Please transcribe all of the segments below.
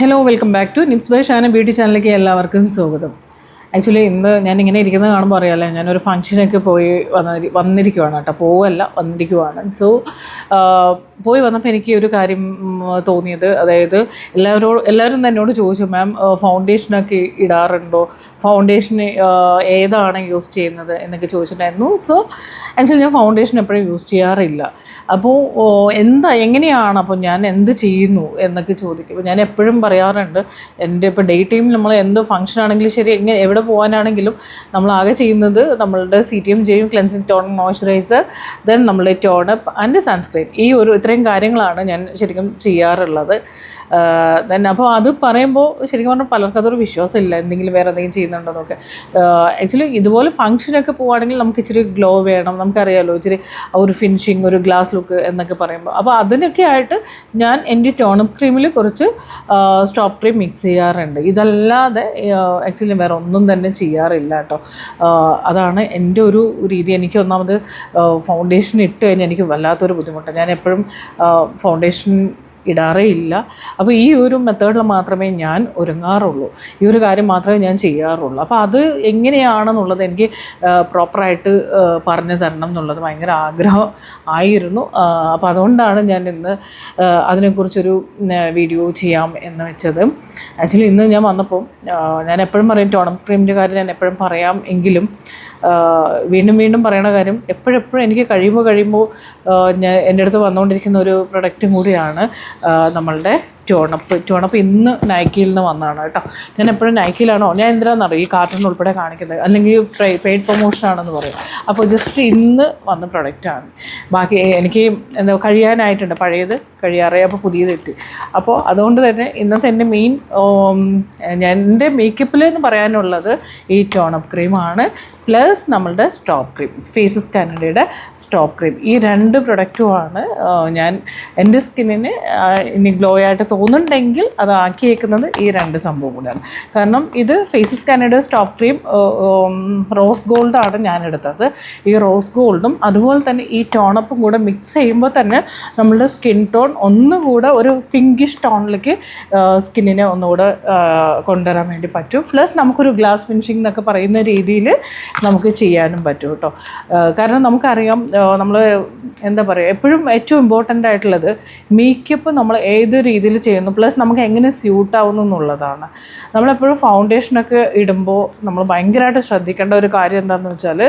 Hello welcome back to Nips by Shana beauty ചാനലിലേക്ക് എല്ലാവർക്കും സ്വാഗതം. ആക്ച്വലി ഇന്ന് ഞാൻ ഇങ്ങനെ ഇരിക്കുന്നത് കാണുമ്പോൾ അറിയാമല്ലോ ഞാനൊരു ഫംഗ്ഷനൊക്കെ പോയി വന്ന വന്നിരിക്കുവാണ് കേട്ടോ. പോവല്ല വന്നിരിക്കുവാണ്. സോ പോയി വന്നപ്പോൾ എനിക്ക് ഒരു കാര്യം തോന്നിയത്. അതായത് എല്ലാവരോടും എല്ലാവരും എന്നോട് ചോദിച്ചു മാം ഫൗണ്ടേഷനൊക്കെ ഇടാറുണ്ടോ? ഫൗണ്ടേഷൻ ഏതാണ് യൂസ് ചെയ്യുന്നത്? എന്നൊക്കെ ചോദിച്ചിട്ടുണ്ടായിരുന്നു. സോ ആക്ച്വലി ഞാൻ ഫൗണ്ടേഷൻ എപ്പോഴും യൂസ് ചെയ്യാറില്ല. അപ്പോൾ എന്താ എങ്ങനെയാണ് അപ്പോൾ ഞാൻ എന്ത് ചെയ്യുന്നു എന്നൊക്കെ ചോദിക്കും. ഞാൻ എപ്പോഴും പറയാറുണ്ട് എന്റെ ഇപ്പോൾ ഡേ ടൈമിൽ നമ്മൾ എന്ത് ഫംഗ്ഷൻ ആണെങ്കിലും ശരി എങ്ങനെ എവിടെ പോകാനാണെങ്കിലും നമ്മൾ ആകെ ചെയ്യുന്നത് നമ്മളുടെ സി ടി എം ജെയും ക്ലെൻസിങ് ടോൺ മോയ്സ്ചറൈസർ ദെൻ നമ്മളുടെ ടോണപ്പ് ആൻഡ് സൺസ്ക്രീൻ ഈ ഒരു ഇത്രയും കാര്യങ്ങളാണ് ഞാൻ ശരിക്കും ചെയ്യാറുള്ളത്. ദെൻ അപ്പോൾ അത് പറയുമ്പോൾ ശരിക്കും പറഞ്ഞാൽ പലർക്കും അതൊരു വിശ്വാസമില്ല. എന്തെങ്കിലും വേറെ എന്തെങ്കിലും ചെയ്യുന്നുണ്ടെന്നൊക്കെ ആക്ച്വലി ഇതുപോലെ ഫംഗ്ഷനൊക്കെ പോവുകയാണെങ്കിൽ നമുക്ക് ഇച്ചിരി ഗ്ലോ വേണം. നമുക്കറിയാമല്ലോ ഇച്ചിരി ഒരു ഫിനിഷിങ് ഒരു ഗ്ലാസ് ലുക്ക് എന്നൊക്കെ പറയുമ്പോൾ അപ്പോൾ അതിനൊക്കെ ആയിട്ട് ഞാൻ എന്റെ ടോണപ്പ് ക്രീമിൽ കുറച്ച് സ്റ്റോപ്പ് ക്രീം മിക്സ് ചെയ്യാറുണ്ട്. ഇതല്ലാതെ ആക്ച്വലി വേറെ ഒന്നും തന്നെ ചെയ്യാറില്ല കേട്ടോ. അതാണ് എന്റെ ഒരു രീതി. എനിക്ക് ഒന്നാമത് ഫൗണ്ടേഷൻ ഇട്ട് കഴിഞ്ഞാൽ എനിക്ക് വല്ലാത്തൊരു ബുദ്ധിമുട്ടാണ് ഞാൻ എപ്പോഴും ഫൗണ്ടേഷൻ ഇടാറേ ഇല്ല. അപ്പോൾ ഈ ഒരു മെത്തേഡിൽ മാത്രമേ ഞാൻ ഒരുങ്ങാറുള്ളൂ. ഈ ഒരു കാര്യം മാത്രമേ ഞാൻ ചെയ്യാറുള്ളൂ. അപ്പോൾ അത് എങ്ങനെയാണെന്നുള്ളത് എനിക്ക് പ്രോപ്പറായിട്ട് പറഞ്ഞു തരണം എന്നുള്ളത് ഭയങ്കര ആഗ്രഹം ആയിരുന്നു. അപ്പോൾ അതുകൊണ്ടാണ് ഞാൻ ഇന്ന് അതിനെക്കുറിച്ചൊരു വീഡിയോ ചെയ്യാം എന്ന് വെച്ചത്. ആക്ച്വലി ഇന്ന് ഞാൻ വന്നപ്പോൾ ഞാൻ എപ്പോഴും പറയും ടോണം ക്രീമിന്റെ കാര്യം ഞാൻ എപ്പോഴും പറയാം. എങ്കിലും വീണ്ടും വീണ്ടും പറയണ കാര്യം എപ്പോഴെപ്പോഴും എനിക്ക് കഴിയുമ്പോൾ കഴിയുമ്പോൾ എന്റെ അടുത്ത് വന്നുകൊണ്ടിരിക്കുന്ന ഒരു പ്രൊഡക്റ്റും കൂടിയാണ് നമ്മളുടെ ടോണപ്പ് ടോണപ്പ് ഇന്ന് നൈക്കിയിൽ നിന്ന് വന്നതാണ് കേട്ടോ. ഞാൻ എപ്പോഴും നൈക്കിയിലാണോ ഞാൻ എന്തിനാണെന്നറിയാം? ഈ കാർട്ടൺ ഉൾപ്പെടെ കാണിക്കുന്നത്. അല്ലെങ്കിൽ പെയ്ഡ് പ്രൊമോഷൻ ആണെന്ന് പറയും. അപ്പോൾ ജസ്റ്റ് ഇന്ന് വന്ന പ്രൊഡക്റ്റാണ് ബാക്കി എനിക്ക് എന്താ കഴിയാനായിട്ടുണ്ട്. പഴയത് കഴിയാറേ അപ്പോൾ പുതിയത് എത്തി അപ്പോൾ അതുകൊണ്ട് തന്നെ ഇന്നത്തെ എന്റെ മെയിൻ ഞാൻ എന്റെ മേക്കപ്പിൽ എന്ന് പറയാനുള്ളത് ഈ ടോണപ്പ് ക്രീമാണ് പ്ലസ് നമ്മളുടെ സ്റ്റോപ്പ് ക്രീം ഫേസ് സ്കാനഡയുടെ സ്റ്റോപ്പ് ക്രീം ഈ രണ്ട് പ്രൊഡക്റ്റുമാണ് ഞാൻ എന്റെ സ്കിന്നിന് ഇനി ഗ്ലോ ആയിട്ട് തോന്നുന്നുണ്ടെങ്കിൽ അത് ആക്കിയേക്കുന്നത് ഈ രണ്ട് സംഭവം കൂടെയാണ്. കാരണം ഇത് Faces Canada stop cream rose ഗോൾഡാണ് ഞാൻ എടുത്തത് ഈ റോസ് ഗോൾഡും അതുപോലെ തന്നെ ഈ ടോണപ്പും കൂടെ മിക്സ് ചെയ്യുമ്പോൾ തന്നെ നമ്മളുടെ സ്കിൻ ടോൺ ഒന്നുകൂടെ ഒരു പിങ്കിഷ് ടോണിലേക്ക് സ്കിന്നിനെ ഒന്നുകൂടെ കൊണ്ടുവരാൻ വേണ്ടി പറ്റും. പ്ലസ് നമുക്കൊരു ഗ്ലാസ് ഫിനിഷിംഗ് എന്നൊക്കെ പറയുന്ന രീതിയിൽ നമുക്ക് ചെയ്യാനും പറ്റും കേട്ടോ. കാരണം നമുക്കറിയാം നമ്മൾ എന്താ പറയുക എപ്പോഴും ഏറ്റവും ഇമ്പോർട്ടന്റ് ആയിട്ടുള്ളത് മേക്കപ്പ് നമ്മൾ ഏത് രീതിയിൽ ചെയ്യുന്നു. പ്ലസ് നമുക്ക് എങ്ങനെ സ്യൂട്ട് ആവുന്നു എന്നുള്ളതാണ്. നമ്മളെപ്പോഴും ഫൗണ്ടേഷനൊക്കെ ഇടുമ്പോൾ നമ്മൾ ഭയങ്കരമായിട്ട് ശ്രദ്ധിക്കേണ്ട ഒരു കാര്യം എന്താണെന്ന് വെച്ചാൽ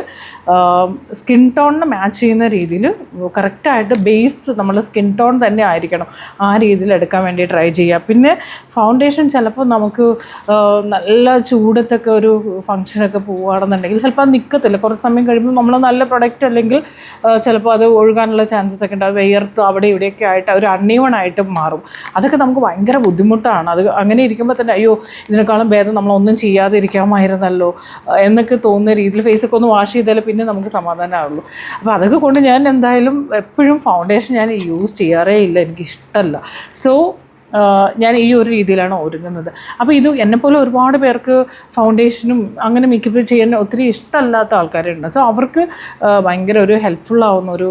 സ്കിൻ ടോണിന് മാച്ച് ചെയ്യുന്ന രീതിയിൽ കറക്റ്റായിട്ട് ബേസ് നമ്മുടെ സ്കിൻ ടോൺ തന്നെ ആയിരിക്കണം. ആ രീതിയിൽ എടുക്കാൻ വേണ്ടി ട്രൈ ചെയ്യുക. പിന്നെ ഫൗണ്ടേഷൻ ചിലപ്പോൾ നമുക്ക് നല്ല ചൂടത്തൊക്കെ ഒരു ഫങ്ഷനൊക്കെ പോവുകയാണെന്നുണ്ടെങ്കിൽ ചിലപ്പോൾ അത് നിൽക്കത്തില്ല കുറച്ച് സമയം കഴിയുമ്പോൾ നമ്മൾ നല്ല പ്രൊഡക്റ്റ് അല്ലെങ്കിൽ ചിലപ്പോൾ അത് ഒഴുകാനുള്ള ചാൻസസ് ഒക്കെ ഉണ്ട് അത് വിയർത്ത് അവിടെ ഇവിടെയൊക്കെ ആയിട്ട് ഒരു അൺഈവൺ ആയിട്ട് മാറും. അതൊക്കെ നമുക്ക് ഭയങ്കര ബുദ്ധിമുട്ടാണ്. അത് അങ്ങനെ ഇരിക്കുമ്പോൾ തന്നെ അയ്യോ ഇതിനേക്കാളും ഭേദം നമ്മളൊന്നും ചെയ്യാതെ ഇരിക്കാമായിരുന്നല്ലോ എന്നൊക്കെ തോന്നുന്ന രീതിയിൽ ഫേസൊക്കെ ഒന്ന് വാഷ് ചെയ്താലേ പിന്നെ നമുക്ക് സമാധാനമാവുള്ളൂ അപ്പോൾ അതൊക്കെ കൊണ്ട് ഞാൻ എന്തായാലും എപ്പോഴും ഫൗണ്ടേഷൻ ഞാൻ യൂസ് ചെയ്യാറേ ഇല്ല. എനിക്കിഷ്ടമല്ല സോ ഞാൻ ഈ ഒരു രീതിയിലാണ് ഒരുങ്ങുന്നത്. അപ്പോൾ ഇത് എന്നെപ്പോലെ ഒരുപാട് പേർക്ക് ഫൗണ്ടേഷനും അങ്ങനെ മേക്കപ്പ് ചെയ്യാൻ ഒത്തിരി ഇഷ്ടമല്ലാത്ത ആൾക്കാരുണ്ട്. സോ അവർക്ക് ഭയങ്കര ഒരു ഹെൽപ്ഫുൾ ആവുന്ന ഒരു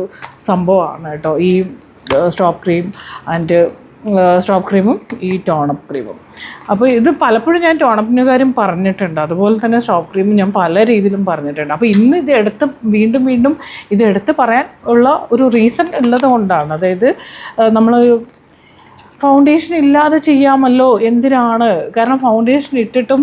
സംഭവമാണ് കേട്ടോ. ഈ സ്റ്റോപ്പ് ക്രീം ആൻഡ് സ്റ്റോപ്പ് ക്രീമും ഈ ടോണപ്പ് ക്രീമും അപ്പോൾ ഇത് പലപ്പോഴും ഞാൻ ടോണപ്പിന്റെ കാര്യം പറഞ്ഞിട്ടുണ്ട്. അതുപോലെ തന്നെ സ്റ്റോപ്പ് ക്രീമും ഞാൻ പല രീതിയിലും പറഞ്ഞിട്ടുണ്ട്. അപ്പോൾ ഇന്ന് ഇത് എടുത്ത് വീണ്ടും വീണ്ടും ഇത് എടുത്ത് പറയാൻ ഉള്ള ഒരു റീസൺ ഉള്ളത് കൊണ്ടാണ്. അതായത് നമ്മൾ ഫൗണ്ടേഷൻ ഇല്ലാതെ ചെയ്യാമല്ലോ എന്തിനാണ്? കാരണം ഫൗണ്ടേഷൻ ഇട്ടിട്ടും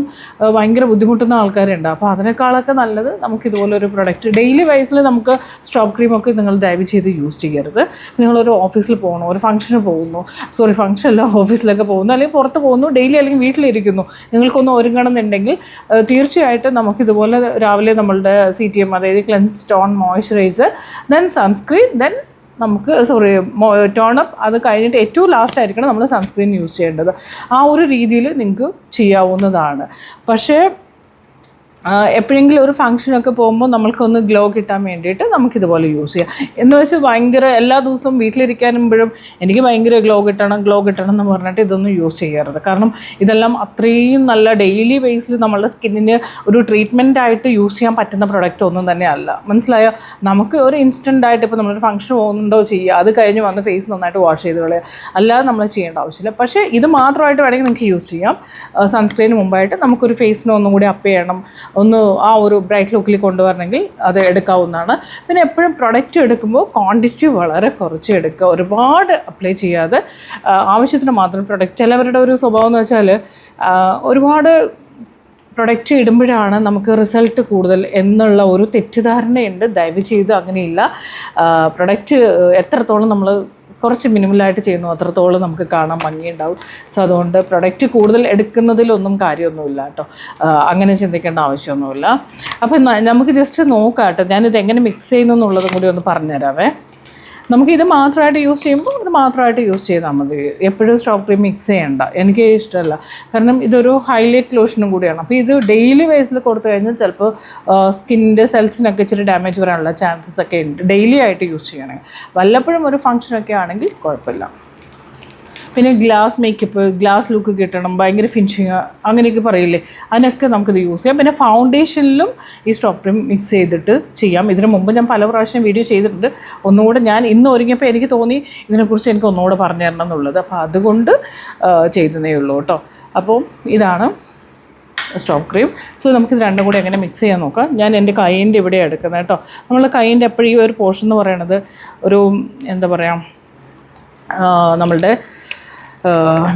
ഭയങ്കര ബുദ്ധിമുട്ടുന്ന ആൾക്കാരുണ്ട്. അപ്പോൾ അതിനേക്കാളൊക്കെ നല്ലത് നമുക്ക് ഇതുപോലൊരു പ്രൊഡക്റ്റ് ഡെയിലി വൈസിൽ നമുക്ക് സ്റ്റോപ്പ് ക്രീമൊക്കെ നിങ്ങൾ ദയവ് ചെയ്ത് യൂസ് ചെയ്യരുത്. നിങ്ങളൊരു ഓഫീസിൽ പോകണോ ഒരു ഫംഗ്ഷന് പോകുന്നു സോറി ഫംഗ്ഷൻ അല്ല ഓഫീസിലൊക്കെ പോകുന്നു അല്ലെങ്കിൽ പുറത്ത് പോകുന്നു ഡെയിലി അല്ലെങ്കിൽ വീട്ടിലിരിക്കുന്നു നിങ്ങൾക്കൊന്ന് ഒരുങ്ങണം എന്നുണ്ടെങ്കിൽ തീർച്ചയായിട്ടും നമുക്കിതുപോലെ രാവിലെ നമ്മളുടെ സി ടി എം അതായത് cleanse tone moisturiser then sunscreen then നമുക്ക് സോറി ടോണർ അത് കഴിഞ്ഞിട്ട് ഏറ്റവും ലാസ്റ്റ് ആയിരിക്കണം നമ്മൾ സൺസ്ക്രീൻ യൂസ് ചെയ്യേണ്ടത്. ആ ഒരു രീതിയിൽ നിങ്ങൾക്ക് ചെയ്യാവുന്നതാണ്. പക്ഷേ എപ്പോഴെങ്കിലും ഒരു ഫംഗ്ഷനൊക്കെ പോകുമ്പോൾ നമ്മൾക്കൊന്ന് ഗ്ലോ കിട്ടാൻ വേണ്ടിയിട്ട് നമുക്കിതുപോലെ യൂസ് ചെയ്യാം. എന്ന് വെച്ച് ഭയങ്കര എല്ലാ ദിവസവും വീട്ടിലിരിക്കാനുമ്പോഴും എനിക്ക് ഭയങ്കര ഗ്ലോ കിട്ടണം ഗ്ലോ കിട്ടണം എന്ന് പറഞ്ഞിട്ട് ഇതൊന്നും യൂസ് ചെയ്യരുത് കാരണം ഇതെല്ലാം അത്രയും നല്ല ഡെയിലി ബേസിൽ നമ്മളുടെ സ്കിന്നിന് ഒരു ട്രീറ്റ്മെന്റ് ആയിട്ട് യൂസ് ചെയ്യാൻ പറ്റുന്ന പ്രൊഡക്റ്റ് ഒന്നും തന്നെ അല്ല. മനസ്സിലായോ? നമുക്ക് ഒരു ഇൻസ്റ്റന്റ് ആയിട്ട് ഇപ്പോൾ നമ്മളൊരു ഫംഗ്ഷൻ പോകുന്നുണ്ടോ ചെയ്യുക അത് കഴിഞ്ഞ് വന്ന് ഫേസ് നന്നായിട്ട് വാഷ് ചെയ്ത് കളയുക അല്ലാതെ നമ്മൾ ചെയ്യേണ്ട ആവശ്യമില്ല. പക്ഷേ ഇത് മാത്രമായിട്ട് വേണമെങ്കിൽ നിങ്ങൾക്ക് യൂസ് ചെയ്യാം. സൺസ്ക്രീന് മുമ്പായിട്ട് നമുക്കൊരു ഫേസിനെ ഒന്നും കൂടി അപ്പ് ചെയ്യണം. ഒന്ന് ആ ഒരു ബ്രൈറ്റ് ലുക്കിൽ കൊണ്ടുവരണമെങ്കിൽ അത് എടുക്കാവുന്നതാണ്. പിന്നെ എപ്പോഴും പ്രൊഡക്റ്റ് എടുക്കുമ്പോൾ ക്വാണ്ടിറ്റി വളരെ കുറച്ച് എടുക്കുക. ഒരുപാട് അപ്ലൈ ചെയ്യാതെ ആവശ്യത്തിന് മാത്രം പ്രൊഡക്റ്റ് ചിലവരുടെ ഒരു സ്വഭാവം എന്ന് വെച്ചാൽ ഒരുപാട് പ്രൊഡക്റ്റ് ഇടുമ്പോഴാണ് നമുക്ക് റിസൾട്ട് കൂടുതൽ എന്നുള്ള ഒരു തെറ്റിദ്ധാരണയുണ്ട്. ദയവ് ചെയ്ത് അങ്ങനെയില്ല. പ്രൊഡക്റ്റ് എത്രത്തോളം നമ്മൾ കുറച്ച് മിനിമലായിട്ട് ചെയ്യുന്നു. അത്രത്തോളം നമുക്ക് കാണാൻ ഭംഗിയുണ്ടാവും. സോ അതുകൊണ്ട് പ്രൊഡക്റ്റ് കൂടുതൽ എടുക്കുന്നതിലൊന്നും കാര്യമൊന്നുമില്ല കേട്ടോ. അങ്ങനെ ചിന്തിക്കേണ്ട ആവശ്യമൊന്നുമില്ല. അപ്പം നമുക്ക് ജസ്റ്റ് നോക്കാം കേട്ടോ ഞാനിത് എങ്ങനെ മിക്സ് ചെയ്യുന്നു എന്നുള്ളതും കൂടി ഒന്ന് പറഞ്ഞുതരാവേ. നമുക്ക് ഇത് മാത്രമായിട്ട് യൂസ് ചെയ്യുമ്പോൾ ഇത് മാത്രമായിട്ട് യൂസ് ചെയ്താൽ മതി. എപ്പോഴും സ്റ്റോപ്പ് ക്രീം മിക്സ് ചെയ്യണ്ട. എനിക്ക് ഇഷ്ടമല്ല കാരണം ഇതൊരു ഹൈലൈറ്റ് ലോഷനും കൂടിയാണ്. അപ്പോൾ ഇത് ഡെയിലി ബേസിൽ കൊടുത്തു കഴിഞ്ഞാൽ ചിലപ്പോൾ സ്കിന്നിന്റെ സെൽസിനൊക്കെ ഇച്ചിരി ഡാമേജ് വരാനുള്ള ചാൻസസ് ഒക്കെ ഉണ്ട്. ഡെയിലി ആയിട്ട് യൂസ് ചെയ്യണമെങ്കിൽ വല്ലപ്പോഴും ഒരു ഫംഗ്ഷനൊക്കെ ആണെങ്കിൽ കുഴപ്പമില്ല. പിന്നെ ഗ്ലാസ് മേക്കപ്പ് ഗ്ലാസ് ലുക്ക് കിട്ടണം ഭയങ്കര ഫിനിഷിങ് അങ്ങനെയൊക്കെ പറയില്ലേ? അതിനൊക്കെ നമുക്കിത് യൂസ് ചെയ്യാം. പിന്നെ ഫൗണ്ടേഷനിലും ഈ സ്റ്റോപ്പ് ക്രീം മിക്സ് ചെയ്തിട്ട് ചെയ്യാം. ഇതിനു മുമ്പ് ഞാൻ പല പ്രാവശ്യം വീഡിയോ ചെയ്തിട്ടുണ്ട്. ഒന്നുകൂടെ ഞാൻ ഇന്ന് ഒരുങ്ങിയപ്പോൾ എനിക്ക് തോന്നി ഇതിനെക്കുറിച്ച് എനിക്ക് ഒന്നുകൂടെ പറഞ്ഞു തരണം എന്നുള്ളത്. അപ്പോൾ അതുകൊണ്ട് ചെയ്തതേ ഉള്ളൂ കേട്ടോ. അപ്പോൾ ഇതാണ് സ്റ്റോപ്പ് ക്രീം സോ നമുക്കിത് രണ്ടും കൂടി എങ്ങനെ മിക്സ് ചെയ്യാൻ നോക്കാം. ഞാൻ എന്റെ കൈയിന്റെ ഇവിടെ എടുക്കുന്നത് കേട്ടോ. നമ്മൾ കൈയിന്റെ എപ്പോഴും ഈ ഒരു പോർഷൻ എന്ന് പറയണത് ഒരു എന്താ പറയുക നമ്മളുടെ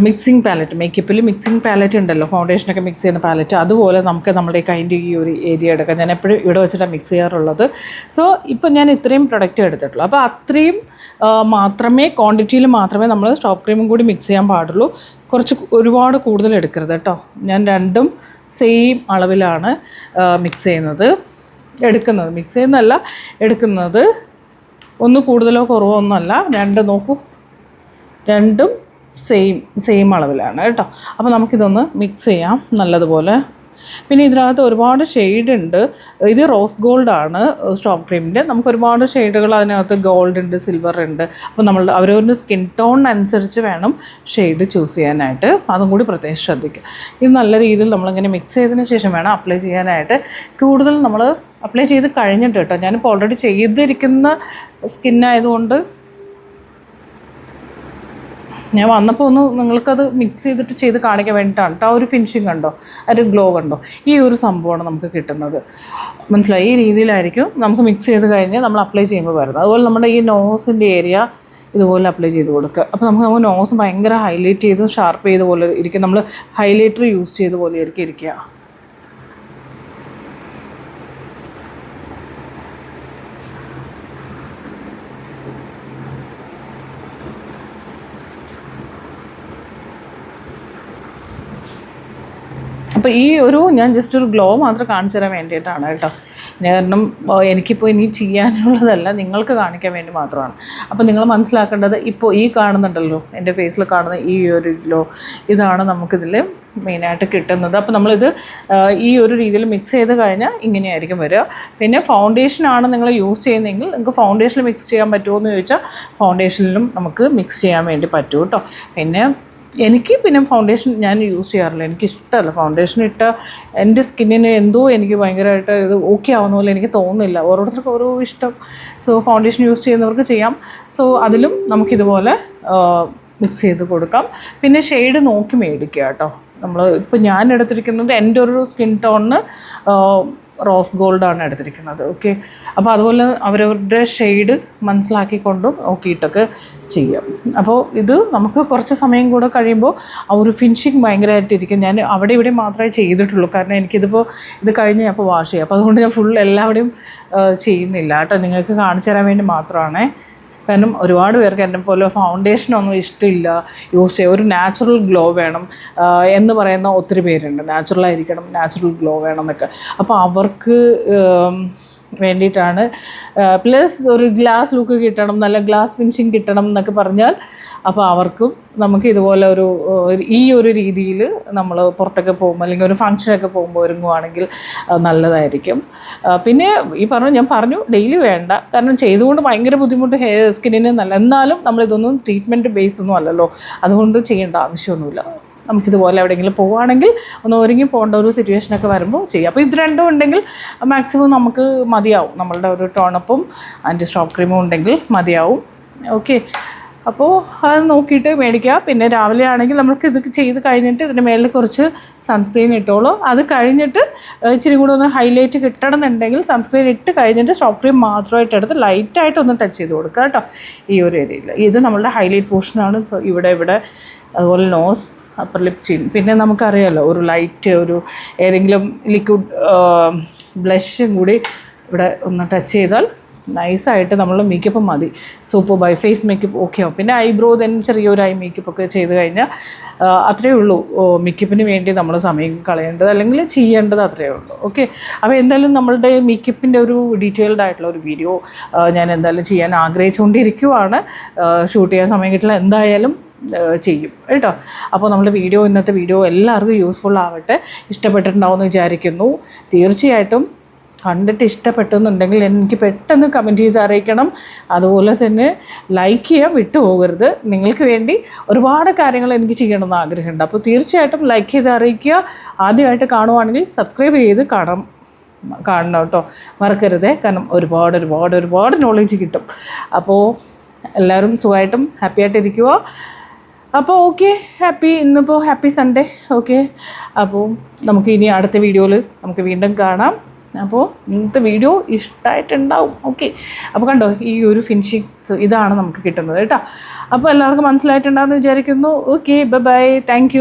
മിക്സിങ് പാലറ്റ് മേക്കപ്പിൽ മിക്സിങ് പാലറ്റ് ഉണ്ടല്ലോ ഫൗണ്ടേഷനൊക്കെ മിക്സ് ചെയ്യുന്ന പാലറ്റ് അതുപോലെ നമുക്ക് നമ്മുടെ കൈന്റെ ഈ ഒരു ഏരിയ എടുക്കാം ഞാൻ എപ്പോഴും ഇവിടെ വെച്ചിട്ടാണ് മിക്സ് ചെയ്യാറുള്ളത്. സോ ഇപ്പം ഞാൻ ഇത്രയും പ്രൊഡക്റ്റ് എടുത്തിട്ടുള്ളൂ. അപ്പോൾ അത്രയും മാത്രമേ ക്വാണ്ടിറ്റിയിൽ മാത്രമേ നമ്മൾ സ്റ്റോപ്പ് ക്രീമും കൂടി മിക്സ് ചെയ്യാൻ പാടുള്ളൂ. കുറച്ച് ഒരുപാട് കൂടുതൽ എടുക്കരുത് കേട്ടോ. ഞാൻ രണ്ടും സെയിം അളവിലാണ് മിക്സ് ചെയ്യുന്നത്. എടുക്കുന്നത്. മിക്സ് ചെയ്യുന്നതല്ല എടുക്കുന്നത് ഒന്ന് കൂടുതലോ കുറവോ ഒന്നുമല്ല. രണ്ട് നോക്കൂ. രണ്ടും സെയിം സെയിം അളവിലാണ് കേട്ടോ. അപ്പോൾ നമുക്കിതൊന്ന് മിക്സ് ചെയ്യാം നല്ലതുപോലെ. പിന്നെ ഇതിനകത്ത് ഒരുപാട് ഷെയ്ഡ് ഉണ്ട്. ഇത് റോസ് ഗോൾഡ് ആണ് സ്റ്റോപ്പ് ക്രീമിന്റെ നമുക്ക് ഒരുപാട് ഷെയ്ഡുകൾ അതിനകത്ത് ഗോൾഡ് ഉണ്ട് സിൽവർ ഉണ്ട്. അപ്പോൾ നമ്മൾ അവരവരുടെ സ്കിൻ ടോൺ അനുസരിച്ച് വേണം ഷെയ്ഡ് ചൂസ് ചെയ്യാനായിട്ട്. അതും കൂടി പ്രത്യേകം ശ്രദ്ധിക്കുക. ഇത് നല്ല രീതിയിൽ നമ്മളിങ്ങനെ മിക്സ് ചെയ്തതിന് ശേഷം വേണം അപ്ലൈ ചെയ്യാനായിട്ട്. കൂടുതൽ നമ്മൾ അപ്ലൈ ചെയ്ത് കഴിഞ്ഞിട്ട് കേട്ടോ. ഞാനിപ്പോൾ ഓൾറെഡി ചെയ്തിരിക്കുന്ന സ്കിന്നായതുകൊണ്ട് ഞാൻ വന്നപ്പോൾ ഒന്ന് നിങ്ങൾക്കത് മിക്സ് ചെയ്തിട്ട് ചെയ്ത് കാണിക്കാൻ വേണ്ടിയിട്ടാണ് കേട്ടോ ആ ഒരു ഫിനിഷിങ് കണ്ടോ? ആ ഒരു ഗ്ലോ കണ്ടോ? ഈ ഒരു സംഭവമാണ് നമുക്ക് കിട്ടുന്നത്. മനസ്സിലായി? ഈ രീതിയിലായിരിക്കും നമുക്ക് മിക്സ് ചെയ്ത് കഴിഞ്ഞ് നമ്മൾ അപ്ലൈ ചെയ്യുമ്പോൾ വരുന്നത്. അതുപോലെ നമ്മുടെ ഈ നോസിന്റെ ഏരിയ ഇതുപോലെ അപ്ലൈ ചെയ്ത് കൊടുക്കുക. അപ്പോൾ നമുക്ക് നമുക്ക് നോസ് ഭയങ്കര ഹൈലൈറ്റ് ചെയ്ത് ഷാർപ്പ് ചെയ്ത പോലെ ഇരിക്കും. നമ്മൾ ഹൈലൈറ്റർ യൂസ് ചെയ്ത പോലെ ആയിരിക്കും ഇരിക്കുക. അപ്പോൾ ഈ ഒരു ഞാൻ ജസ്റ്റ് ഒരു ഗ്ലോ മാത്രം കാണിച്ചു തരാൻ വേണ്ടിയിട്ടാണ് കേട്ടോ. കാരണം എനിക്കിപ്പോൾ ഇനി ചെയ്യാനുള്ളതല്ല നിങ്ങൾക്ക് കാണിക്കാൻ വേണ്ടി മാത്രമാണ്. അപ്പോൾ നിങ്ങൾ മനസ്സിലാക്കേണ്ടത് ഇപ്പോൾ ഈ കാണുന്നുണ്ടല്ലോ എന്റെ ഫേസിൽ കാണുന്ന ഈ ഒരു ഗ്ലോ ഇതാണ് നമുക്കിതിൽ മെയിനായിട്ട് കിട്ടുന്നത്. അപ്പോൾ നമ്മളിത് ഈ ഒരു രീതിയിൽ മിക്സ് ചെയ്ത് കഴിഞ്ഞാൽ ഇങ്ങനെയായിരിക്കും വരിക. പിന്നെ ഫൗണ്ടേഷനാണ് നിങ്ങൾ യൂസ് ചെയ്യുന്നതെങ്കിൽ നിങ്ങൾക്ക് ഫൗണ്ടേഷനിൽ മിക്സ് ചെയ്യാൻ പറ്റുമോ എന്ന് ചോദിച്ചാൽ ഫൗണ്ടേഷനിലും നമുക്ക് മിക്സ് ചെയ്യാൻ വേണ്ടി പറ്റും കേട്ടോ. പിന്നെ എനിക്ക് പിന്നെ ഫൗണ്ടേഷൻ ഞാൻ യൂസ് ചെയ്യാറില്ല. എനിക്ക് ഇഷ്ടമല്ല ഫൗണ്ടേഷൻ ഇട്ട എന്റെ സ്കിന്നിന് എന്തോ എനിക്ക് ഭയങ്കരമായിട്ട് ഇത് ഓക്കെ ആവുന്ന പോലെ എനിക്ക് തോന്നുന്നില്ല. ഓരോരുത്തർക്കും ഓരോ ഇഷ്ടം. സോ ഫൗണ്ടേഷൻ യൂസ് ചെയ്യുന്നവർക്ക് ചെയ്യാം. സോ അതിലും നമുക്കിതുപോലെ മിക്സ് ചെയ്ത് കൊടുക്കാം. പിന്നെ ഷെയ്ഡ് നോക്കി മേടിക്കുക കേട്ടോ. നമ്മൾ ഇപ്പോൾ ഞാൻ എടുത്തിരിക്കുന്നത് എന്റെ ഒരു സ്കിൻ ടോണിന് റോസ് ഗോൾഡാണ് എടുത്തിരിക്കുന്നത് ഓക്കെ അപ്പോൾ അതുപോലെ അവരവരുടെ ഷെയ്ഡ് മനസ്സിലാക്കിക്കൊണ്ടും നോക്കിയിട്ടൊക്കെ ചെയ്യാം. അപ്പോൾ ഇത് നമുക്ക് കുറച്ച് സമയം കൂടെ കഴിയുമ്പോൾ ആ ഒരു ഫിനിഷിങ് ഭയങ്കരമായിട്ടിരിക്കും. ഞാൻ അവിടെ ഇവിടെ മാത്രമേ ചെയ്തിട്ടുള്ളൂ. കാരണം എനിക്കിതിപ്പോൾ ഇത് കഴിഞ്ഞ് അപ്പോൾ വാഷ് ചെയ്യാം. അപ്പോൾ അതുകൊണ്ട് ഞാൻ ഫുൾ എല്ലാവിടെയും ചെയ്യുന്നില്ല. കേട്ടോ നിങ്ങൾക്ക് കാണിച്ചു തരാൻ വേണ്ടി മാത്രമാണേ. കാരണം ഒരുപാട് പേർക്ക് എന്നെ പോലെ ഫൗണ്ടേഷനൊന്നും ഇഷ്ടമില്ല. യൂസ് ചെയ്യുക ഒരു നാച്ചുറൽ ഗ്ലോ വേണം. എന്ന് പറയുന്ന ഒത്തിരി പേരുണ്ട്. നാച്ചുറൽ ആയിരിക്കണം നാച്ചുറൽ ഗ്ലോ വേണം എന്നൊക്കെ അപ്പോൾ അവർക്ക് വേണ്ടിയിട്ടാണ്. പ്ലസ് ഒരു ഗ്ലാസ് ലുക്ക് കിട്ടണം നല്ല ഗ്ലാസ് ഫിനിഷിങ് കിട്ടണം എന്നൊക്കെ പറഞ്ഞാൽ അപ്പോൾ അവർക്കും നമുക്ക് ഇതുപോലെ ഒരു ഈ ഒരു രീതിയിൽ നമ്മൾ പുറത്തൊക്കെ പോകുമ്പോൾ അല്ലെങ്കിൽ ഒരു ഫംഗ്ഷനൊക്കെ പോകുമ്പോൾ ഒരുങ്ങുവാണെങ്കിൽ നല്ലതായിരിക്കും. പിന്നെ ഈ പറഞ്ഞു ഞാൻ പറഞ്ഞു ഡെയിലി വേണ്ട. കാരണം ചെയ്തുകൊണ്ട് ഭയങ്കര ബുദ്ധിമുട്ട് ഹെയർ സ്കിന്നിന് നല്ല എന്നാലും നമ്മളിതൊന്നും ട്രീറ്റ്മെന്റ് ബേസ് ഒന്നും അല്ലല്ലോ. അതുകൊണ്ട് ചെയ്യേണ്ട ആവശ്യമൊന്നുമില്ല. നമുക്കിതുപോലെ എവിടെയെങ്കിലും പോവുകയാണെങ്കിൽ ഒന്ന് ഒരുങ്ങി പോകേണ്ട ഒരു സിറ്റുവേഷനൊക്കെ വരുമ്പോൾ ചെയ്യാം. അപ്പോൾ ഇത് രണ്ടും ഉണ്ടെങ്കിൽ മാക്സിമം നമുക്ക് മതിയാവും. നമ്മളുടെ ഒരു ടോണപ്പും ആന്റി സ്ട്രോപ്പ് ക്രീമും ഉണ്ടെങ്കിൽ മതിയാവും. ഓക്കെ അപ്പോൾ അത് നോക്കിയിട്ട് മേടിക്കുക പിന്നെ രാവിലെ ആണെങ്കിൽ നമ്മൾക്ക് ഇത് ചെയ്ത് കഴിഞ്ഞിട്ട് ഇതിന്റെ മേളിൽ കുറച്ച് സൺസ്ക്രീൻ ഇട്ടോളൂ. അത് കഴിഞ്ഞിട്ട് ഇച്ചിരി കൂടെ ഒന്ന് ഹൈലൈറ്റ് കിട്ടണം എന്നുണ്ടെങ്കിൽ സൺസ്ക്രീൻ ഇട്ട് കഴിഞ്ഞിട്ട് സോഫ്റ്റ് ക്രീം മാത്രമായിട്ട് എടുത്ത് ലൈറ്റായിട്ട് ഒന്ന് ടച്ച് ചെയ്ത് കൊടുക്കുക കേട്ടോ. ഈ ഒരു ഏരിയയിൽ ഇത് നമ്മളുടെ ഹൈലൈറ്റ് പോർഷനാണ് ഇവിടെ ഇവിടെ അതുപോലെ നോസ് അപ്പർ ലിപ് ചിൻ പിന്നെ നമുക്കറിയാമല്ലോ ഒരു ലൈറ്റ് ഒരു ഏതെങ്കിലും ലിക്വിഡ് ബ്ലഷും കൂടി ഇവിടെ ഒന്ന് ടച്ച് ചെയ്താൽ നൈസായിട്ട് നമ്മൾ മേക്കപ്പ് മതി. Super by face makeup okay ആവും പിന്നെ ഐബ്രോ തന്നെ ചെറിയൊരു ഐ മേക്കപ്പ് ഒക്കെ ചെയ്ത് കഴിഞ്ഞാൽ അത്രയേ ഉള്ളൂ. മേക്കപ്പിന് വേണ്ടി നമ്മൾ സമയം കളയേണ്ടത് അല്ലെങ്കിൽ ചെയ്യേണ്ടത് അത്രയേ ഉള്ളൂ. ഓക്കെ അപ്പോൾ എന്തായാലും നമ്മളുടെ മേക്കപ്പിന്റെ ഒരു ഡീറ്റെയിൽഡ് ആയിട്ടുള്ള ഒരു വീഡിയോ ഞാൻ എന്തായാലും ചെയ്യാൻ ആഗ്രഹിച്ചുകൊണ്ടിരിക്കുവാണ്. ഷൂട്ട് ചെയ്യാൻ സമയം കിട്ടില്ല. എന്തായാലും ചെയ്യും. കേട്ടോ? അപ്പോൾ നമ്മുടെ വീഡിയോ ഇന്നത്തെ വീഡിയോ എല്ലാവർക്കും യൂസ്ഫുൾ ആവട്ടെ. ഇഷ്ടപ്പെട്ടിട്ടുണ്ടാവുമെന്ന് വിചാരിക്കുന്നു. തീർച്ചയായിട്ടും കണ്ടിട്ട് ഇഷ്ടപ്പെട്ടെന്നുണ്ടെങ്കിൽ എനിക്ക് പെട്ടെന്ന് കമന്റ് ചെയ്ത് അറിയിക്കണം. അതുപോലെ തന്നെ ലൈക്ക് ചെയ്യാൻ വിട്ടുപോകരുത്. നിങ്ങൾക്ക് വേണ്ടി ഒരുപാട് കാര്യങ്ങൾ എനിക്ക് ചെയ്യണമെന്ന് ആഗ്രഹമുണ്ട്. അപ്പോൾ തീർച്ചയായിട്ടും ലൈക്ക് ചെയ്ത് അറിയിക്കുക. ആദ്യമായിട്ട് കാണുവാണെങ്കിൽ സബ്സ്ക്രൈബ് ചെയ്ത് കാണാം കാണണം കേട്ടോ. മറക്കരുതേ. കാരണം ഒരുപാട് ഒരുപാട് ഒരുപാട് നോളേജ് കിട്ടും. അപ്പോൾ എല്ലാവരും സുഖമായിട്ടും ഹാപ്പി ആയിട്ടിരിക്കുക അപ്പോൾ ഓക്കെ ഹാപ്പി ഇന്നിപ്പോൾ ഹാപ്പി സൺഡേ ഓക്കെ അപ്പോൾ നമുക്ക് ഇനി അടുത്ത വീഡിയോയിൽ നമുക്ക് വീണ്ടും കാണാം. അപ്പോൾ ഇന്നത്തെ വീഡിയോ ഇഷ്ടമായിട്ടുണ്ടാവും ഓക്കെ അപ്പോൾ കണ്ടോ ഈ ഒരു ഫിനിഷിങ് സോ ഇതാണ് നമുക്ക് കിട്ടുന്നത് കേട്ടോ. അപ്പോൾ എല്ലാവർക്കും മനസ്സിലായിട്ടുണ്ടാകുമെന്ന് വിചാരിക്കുന്നു. Okay bye bye thank